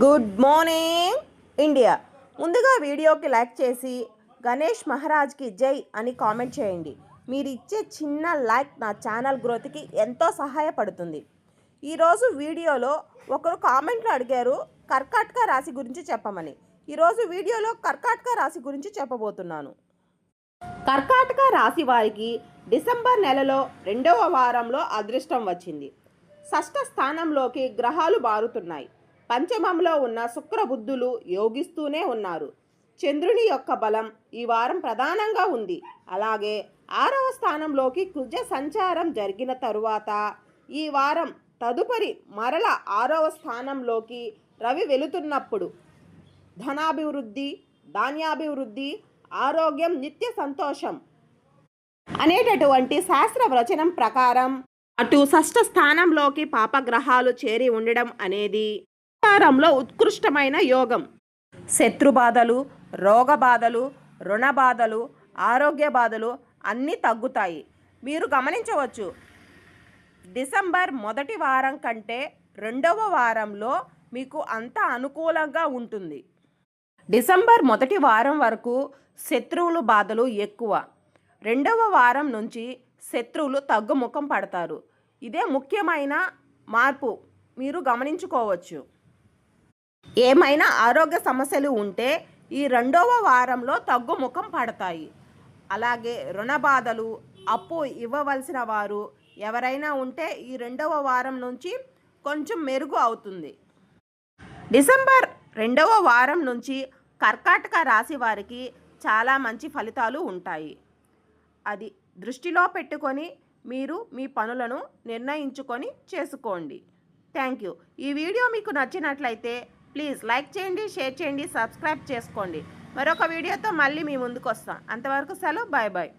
Good morning India ముందుగా వీడియోకి like చేసి గణేష్ మహారాజ్కి జై అని కామెంట్ చేయండి. మీరు ఇచ్చే చిన్న లైక్ నా ఛానల్ గ్రోత్కి ఎంతో సహాయపడుతుంది. ఈరోజు వీడియోలో ఒకరు కామెంట్లో అడిగారు కర్కాటక రాశి గురించి చెప్పమని. ఈరోజు వీడియోలో కర్కాటక రాశి గురించి చెప్పబోతున్నాను. కర్కాటక రాశి వారికి డిసెంబర్ నెలలో రెండవ వారంలో అదృష్టం వచ్చింది. షష్ఠ స్థానంలోకి గ్రహాలు మారుతున్నాయి. పంచమంలో ఉన్న శుక్రబుద్ధులు యోగిస్తూనే ఉన్నారు. చంద్రుని యొక్క బలం ఈ వారం ప్రధానంగా ఉంది. అలాగే ఆరవ స్థానంలోకి కుజ సంచారం జరిగిన తరువాత ఈ వారం తదుపరి మరల ఆరవ స్థానంలోకి రవి వెళుతున్నప్పుడు ధనాభివృద్ధి ధాన్యాభివృద్ధి ఆరోగ్యం నిత్య సంతోషం అనేటటువంటి శాస్త్ర వచనం ప్రకారం అటు షష్ఠ స్థానంలోకి పాపగ్రహాలు చేరి ఉండడం అనేది వారంలో ఉత్కృష్టమైన యోగం. శత్రు బాధలు రోగ రుణ బాధలు ఆరోగ్య బాధలు అన్నీ తగ్గుతాయి. మీరు గమనించవచ్చు డిసెంబర్ మొదటి వారం కంటే రెండవ వారంలో మీకు అంత అనుకూలంగా ఉంటుంది. డిసెంబర్ మొదటి వారం వరకు శత్రువులు బాధలు ఎక్కువ. రెండవ వారం నుంచి శత్రువులు తగ్గుముఖం పడతారు. ఇదే ముఖ్యమైన మార్పు. మీరు గమనించుకోవచ్చు. ఏమైనా ఆరోగ్య సమస్యలు ఉంటే ఈ రెండవ వారంలో తగ్గుముఖం పడతాయి. అలాగే రుణ బాధలు అప్పు ఇవ్వవలసిన వారు ఎవరైనా ఉంటే ఈ రెండవ వారం నుంచి కొంచెం మెరుగు అవుతుంది. డిసెంబర్ రెండవ వారం నుంచి కర్కాటక రాశి వారికి చాలా మంచి ఫలితాలు ఉంటాయి. అది దృష్టిలో పెట్టుకొని మీరు మీ పనులను నిర్ణయించుకొని చేసుకోండి. Thank you. ఈ వీడియో మీకు నచ్చినట్లయితే ప్లీజ్ లైక్ చేయండి షేర్ చేయండి సబ్స్క్రైబ్ చేసుకోండి. మరొక వీడియోతో మళ్ళీ మీ ముందుకు వస్తాం అంతవరకు సెలవు బాయ్ బాయ్.